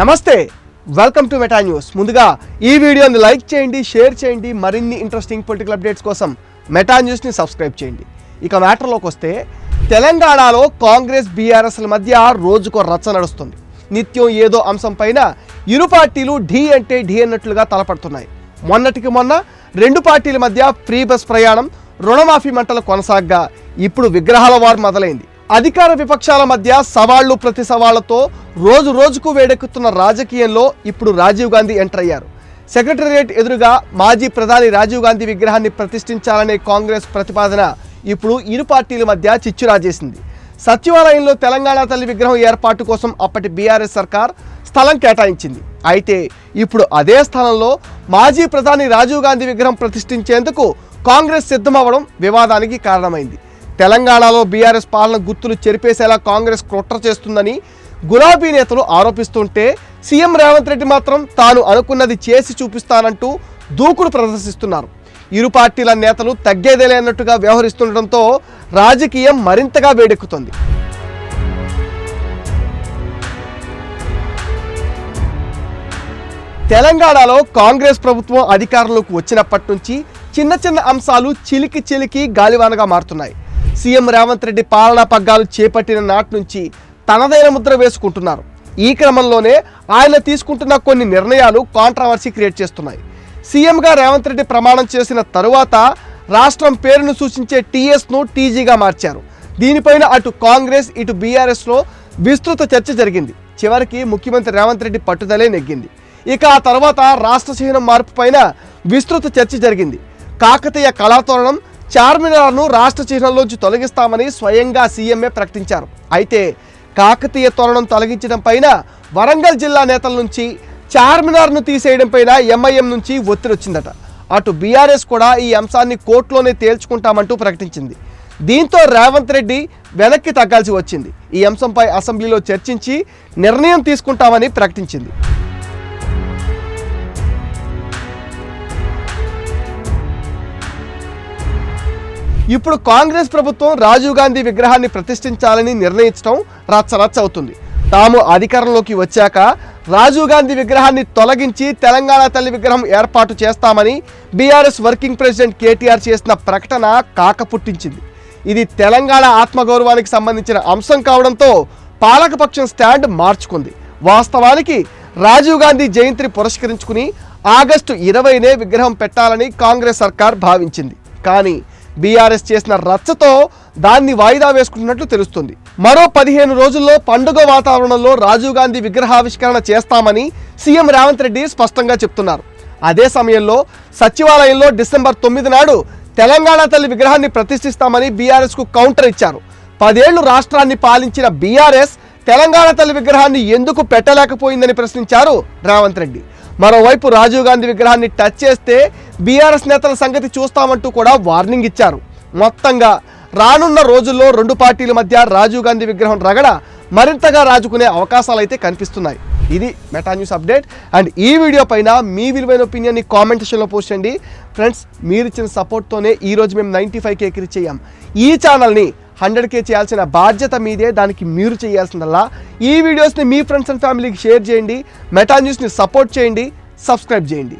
నమస్తే welcome to meta news ముందుగా ఈ వీడియోని లైక్ చేయండి షేర్ చేయండి మరిన్ని ఇంట్రెస్టింగ్ పొలిటికల్ అప్డేట్స్ కోసం మెటా న్యూస్ని సబ్స్క్రైబ్ చేయండి. ఇక మ్యాటర్లోకి వస్తే తెలంగాణలో కాంగ్రెస్ బీఆర్ఎస్ల మధ్య రోజుకో రచ్చ నడుస్తుంది. నిత్యం ఏదో అంశం పైన ఇరు పార్టీలు ఢీ అంటే ఢీ అన్నట్లుగా తలపడుతున్నాయి. మొన్నటికి మొన్న రెండు పార్టీల మధ్య ఫ్రీ బస్ ప్రయాణం రుణమాఫీ మంటలు కొనసాగ్గా ఇప్పుడు విగ్రహాల వారు మొదలైంది. అధికార విపక్షాల మధ్య సవాళ్ళు ప్రతి సవాళ్ళతో రోజు రోజుకు వేడెక్కుతున్న రాజకీయంలో ఇప్పుడు రాజీవ్ గాంధీ ఎంటర్ అయ్యారు. సెక్రటేరియట్ ఎదురుగా మాజీ ప్రధాని రాజీవ్ గాంధీ విగ్రహాన్ని ప్రతిష్ఠించాలనే కాంగ్రెస్ ప్రతిపాదన ఇప్పుడు ఇరు పార్టీల మధ్య చిచ్చురాజేసింది. సచివాలయంలో తెలంగాణ తల్లి విగ్రహం ఏర్పాటు కోసం అప్పటి బీఆర్ఎస్ సర్కార్ స్థలం కేటాయించింది. అయితే ఇప్పుడు అదే స్థలంలో మాజీ ప్రధాని రాజీవ్ గాంధీ విగ్రహం ప్రతిష్ఠించేందుకు కాంగ్రెస్ సిద్ధమవ్వడం వివాదానికి కారణమైంది. తెలంగాణలో బీఆర్ఎస్ పాలన గుర్తులు చెరిపేసేలా కాంగ్రెస్ కుట్ర చేస్తుందని గులాబీ నేతలు ఆరోపిస్తుంటే సీఎం రేవంత్ రెడ్డి మాత్రం తాను అనుకున్నది చేసి చూపిస్తానంటూ దూకుడు ప్రదర్శిస్తున్నారు. ఇరు పార్టీల నేతలు తగ్గేదే లేనట్టుగా వ్యవహరిస్తుండటంతో రాజకీయం మరింతగా వేడెక్కుతుంది. తెలంగాణలో కాంగ్రెస్ ప్రభుత్వం అధికారంలోకి వచ్చినప్పటి నుంచి చిన్న చిన్న అంశాలు చిలికి చిలికి గాలివానగా మారుతున్నాయి. సీఎం రేవంత్ రెడ్డి పాలనా పగ్గాలు చేపట్టిన నాటి నుంచి తనదైన ముద్ర వేసుకుంటున్నారు. ఈ క్రమంలోనే ఆయన తీసుకుంటున్న కొన్ని నిర్ణయాలు కాంట్రవర్సీ క్రియేట్ చేస్తున్నాయి. సీఎంగా రేవంత్ రెడ్డి ప్రమాణం చేసిన తరువాత రాష్ట్రం పేరును సూచించే టీఎస్ను టీజీగా మార్చారు. దీనిపైన అటు కాంగ్రెస్ ఇటు బీఆర్ఎస్లో విస్తృత చర్చ జరిగింది. చివరికి ముఖ్యమంత్రి రేవంత్ రెడ్డి పట్టుదలే నెగ్గింది. ఇక ఆ తర్వాత రాష్ట్ర చిహ్నం మార్పు పైన విస్తృత చర్చ జరిగింది. కాకతీయ కళాతోరణం చార్మినార్ను రాష్ట్ర చిహ్నంలోంచి తొలగిస్తామని స్వయంగా సీఎంఏ ప్రకటించారు. అయితే కాకతీయ తోరణం తొలగించడం పైన వరంగల్ జిల్లా నేతల నుంచి చార్మినార్ను తీసేయడం పైన ఎంఐఎం నుంచి ఒత్తిడి వచ్చిందట. అటు బీఆర్ఎస్ కూడా ఈ అంశాన్ని కోర్టులోనే తేల్చుకుంటామంటూ ప్రకటించింది. దీంతో రేవంత్ రెడ్డి వెనక్కి తగ్గాల్సి వచ్చింది. ఈ అంశంపై అసెంబ్లీలో చర్చించి నిర్ణయం తీసుకుంటామని ప్రకటించింది. ఇప్పుడు కాంగ్రెస్ ప్రభుత్వం రాజీవ్ గాంధీ విగ్రహాన్ని ప్రతిష్ఠించాలని నిర్ణయించడం రచ్చరచ్చ అవుతుంది తాము అధికారంలోకి వచ్చాక రాజీవ్ గాంధీ విగ్రహాన్ని తొలగించి తెలంగాణ తల్లి విగ్రహం ఏర్పాటు చేస్తామని బీఆర్ఎస్ వర్కింగ్ ప్రెసిడెంట్ కేటీఆర్ చేసిన ప్రకటన కాక పుట్టించింది ఇది తెలంగాణ ఆత్మగౌరవానికి సంబంధించిన అంశం కావడంతో పాలకపక్షం స్టాండ్ మార్చుకుంది. వాస్తవానికి రాజీవ్ గాంధీ జయంతిని పురస్కరించుకుని ఆగస్టు ఇరవైనే విగ్రహం పెట్టాలని కాంగ్రెస్ సర్కార్ భావించింది. కానీ బీఆర్ఎస్ చేసిన రచ్చతో దాన్ని వాయిదా వేసుకుంటున్నట్లు తెలుస్తుంది. మరో పదిహేను రోజుల్లో పండుగ వాతావరణంలో రాజీవ్ గాంధీ విగ్రహావిష్కరణ చేస్తామని సీఎం రేవంత్ రెడ్డి స్పష్టంగా చెప్తున్నారు. అదే సమయంలో సచివాలయంలో డిసెంబర్ తొమ్మిది నాడు తెలంగాణ తల్లి విగ్రహాన్ని ప్రతిష్ఠిస్తామని బీఆర్ఎస్కు కౌంటర్ ఇచ్చారు. పదేళ్ళు రాష్ట్రాన్ని పాలించిన బీఆర్ఎస్ తెలంగాణ తల్లి విగ్రహాన్ని ఎందుకు పెట్టలేకపోయిందని ప్రశ్నించారు రేవంత్ రెడ్డి. మరోవైపు రాజీవ్ గాంధీ విగ్రహాన్ని టచ్ చేస్తే బీఆర్ఎస్ నేతల సంగతి చూస్తామంటూ కూడా వార్నింగ్ ఇచ్చారు. మొత్తంగా రానున్న రోజుల్లో రెండు పార్టీల మధ్య రాజీవ్ గాంధీ విగ్రహం రగడ మరింతగా రాజుకునే అవకాశాలు అయితే కనిపిస్తున్నాయి. ఇది మెటా న్యూస్ అప్డేట్. అండ్ ఈ వీడియో పైన మీ విలువైన ఒపీనియన్ని కామెంట్ సెక్షన్లో పోస్ట్ చేయండి. ఫ్రెండ్స్ మీరు ఇచ్చిన సపోర్ట్తోనే ఈ రోజు మేము నైంటీ ఫైవ్ కేకి రీచ్ అయ్యాం ఈ ఛానల్ని హండ్రెడ్ కే చేయాల్సిన బాధ్యత మీదే దానికి మీరు చేయాల్సిందల్లా. ఈ వీడియోస్ని మీ ఫ్రెండ్స్ అండ్ ఫ్యామిలీకి షేర్ చేయండి. మెటా న్యూస్ని సపోర్ట్ చేయండి. సబ్స్క్రైబ్ చేయండి.